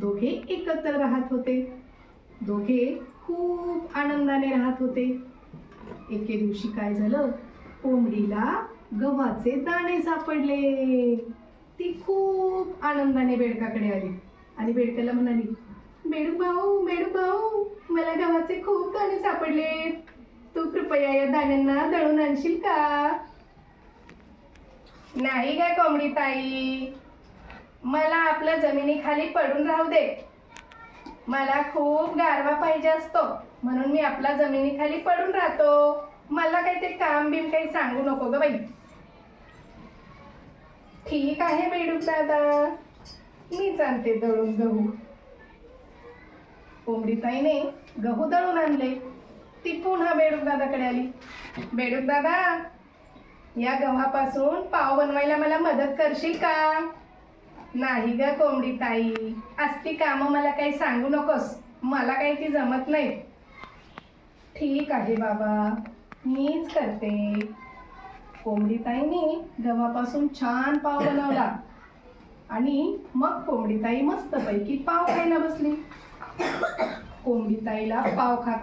दोघे एकत्र राहत होते. दोघे खूप आनंदाने राहत होते. एके दिवशी काय झालं? कोंबडीला गव्हाचे दाणे सापडले. ती खूप आनंदाने बेडकाकडे आली आणि बेडकाला म्हणाली बेडू भाऊ बेडू भाऊ मला गव्हाचे खूप दाणे सापडले. तू कृपया या दाण्यांना दळून आणशील का? नाही काय कोंबडी ताई. मला आपल्या जमिनीखाली पडून राहू दे. मला खूप गारवा पाहिजे असतो. म्हणून मी आपल्या जमिनीखाली पडून राहतो. मला काही ते काम बिम काही सांगू नको ग बाई. ठीक आहे बेडूक दादा मी जाणते दळून गहू. कोंबडीताईने गहू दळून आणले. ती पुन्हा बेडूक दादाकडे आली. बेडूक दादा या गव्हापासून पाव बनवायला मला मदत करशील का? नाही ग कोंबडी ताई. असती कामं मला काही सांगू नकोस. मला काही ती जमत नाही. ठीक आहे बाबा. मीच करते. कोंबडीताईनी गव्हापासून छान पाव बनवला. आणि मग कोंबडीताई मस्तपैकी पाव खायला बसली. कोंबडीताईला पाव खात